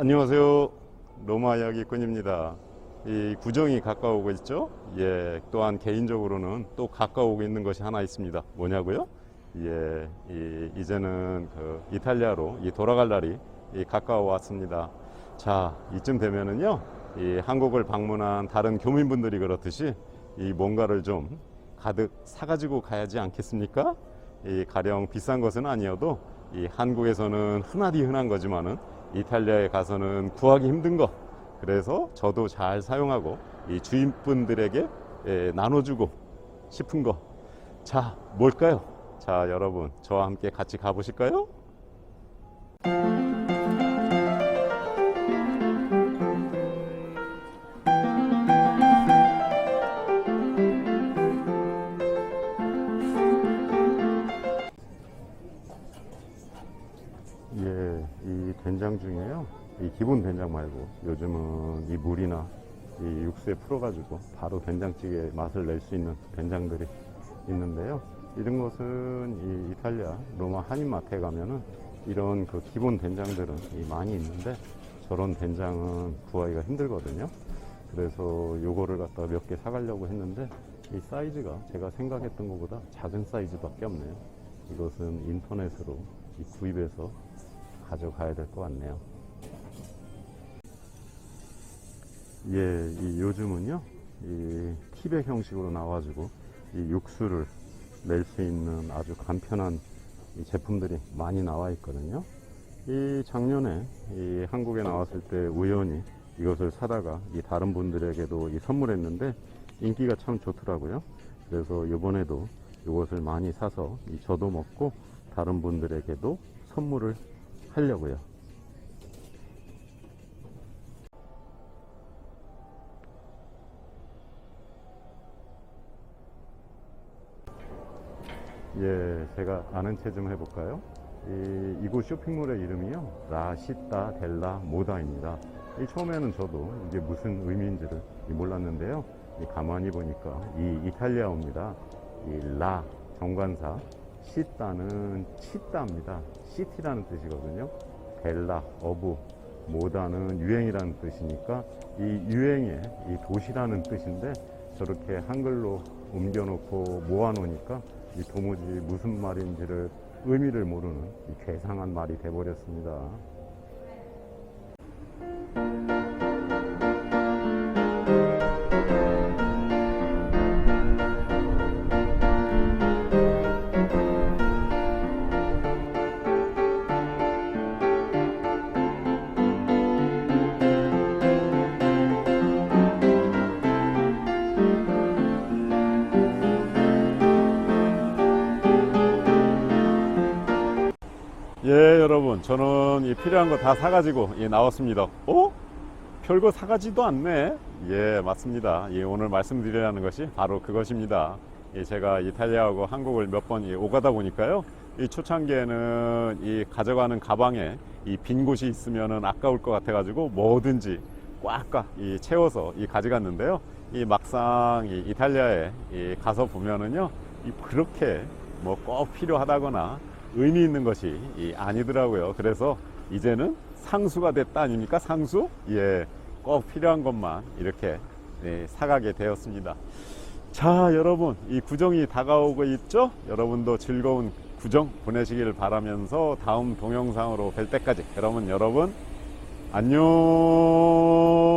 안녕하세요. 로마 이야기꾼입니다. 이 구정이 가까우고 있죠? 예, 또한 개인적으로는 또 가까우고 있는 것이 하나 있습니다. 뭐냐고요? 예, 이, 이제는 그 이탈리아로 이 돌아갈 날이 이 가까워 왔습니다. 자, 이쯤 되면은요, 이 한국을 방문한 다른 교민분들이 그렇듯이 이 뭔가를 좀 가득 사가지고 가야지 않겠습니까? 이 가령 비싼 것은 아니어도 이 한국에서는 흔하디 흔한 거지만은 이탈리아에 가서는 구하기 힘든 거. 그래서 저도 잘 사용하고 이 주인분들에게 예, 나눠주고 싶은 거. 자, 뭘까요? 자, 여러분, 저와 함께 같이 가보실까요? 이 된장 중에요. 이 기본 된장 말고 요즘은 이 물이나 이 육수에 풀어가지고 바로 된장찌개 맛을 낼 수 있는 된장들이 있는데요. 이런 것은 이 이탈리아 로마 한인마트에 가면은 이런 그 기본 된장들은 이 많이 있는데 저런 된장은 구하기가 힘들거든요. 그래서 요거를 갖다가 몇개 사가려고 했는데 이 사이즈가 제가 생각했던 것보다 작은 사이즈밖에 없네요. 이것은 인터넷으로 이 구입해서 가져가야 될 것 같네요. 예, 이 요즘은요, 이 티백 형식으로 나와가지고 이 육수를 낼 수 있는 아주 간편한 이 제품들이 많이 나와 있거든요. 이 작년에 이 한국에 나왔을 때 우연히 이것을 사다가 이 다른 분들에게도 이 선물했는데 인기가 참 좋더라고요. 그래서 이번에도 이것을 많이 사서 이 저도 먹고 다른 분들에게도 선물을 하려고요. 예, 제가 아는 체좀 해볼까요? 이, 이곳 쇼핑몰의 이름이요. 라시타 델라 모다입니다. 이 처음에는 저도 이게 무슨 의미인지를 몰랐는데요. 이 가만히 보니까 이 이탈리아어입니다. 이 라, 정관사, 시타는 치타입니다. 시티라는 뜻이거든요. 델라, 어부, 모다는 유행이라는 뜻이니까 이 유행의 이 도시라는 뜻인데 저렇게 한글로 옮겨놓고 모아놓으니까 이 도무지 무슨 말인지를 의미를 모르는 이 괴상한 말이 돼버렸습니다. 여러분, 저는 이 필요한 거 다 사가지고 예, 나왔습니다. 어? 별거 사가지도 않네. 예, 맞습니다. 예, 오늘 말씀드리려는 것이 바로 그것입니다. 예, 제가 이탈리아하고 한국을 몇 번 오가다 보니까요. 이 초창기에는 이 가져가는 가방에 이 빈 곳이 있으면은 아까울 것 같아 가지고 뭐든지 꽉꽉 이 채워서 이 가져갔는데요. 이 막상 이 이탈리아에 이 가서 보면은요. 이 그렇게 뭐 꼭 필요하다거나 의미 있는 것이 이 아니더라고요. 그래서 이제는 상수가 됐다 아닙니까? 상수? 예, 꼭 필요한 것만 이렇게 예, 사가게 되었습니다. 자, 여러분, 이 구정이 다가오고 있죠? 여러분도 즐거운 구정 보내시길 바라면서 다음 동영상으로 뵐 때까지 여러분, 여러분, 안녕!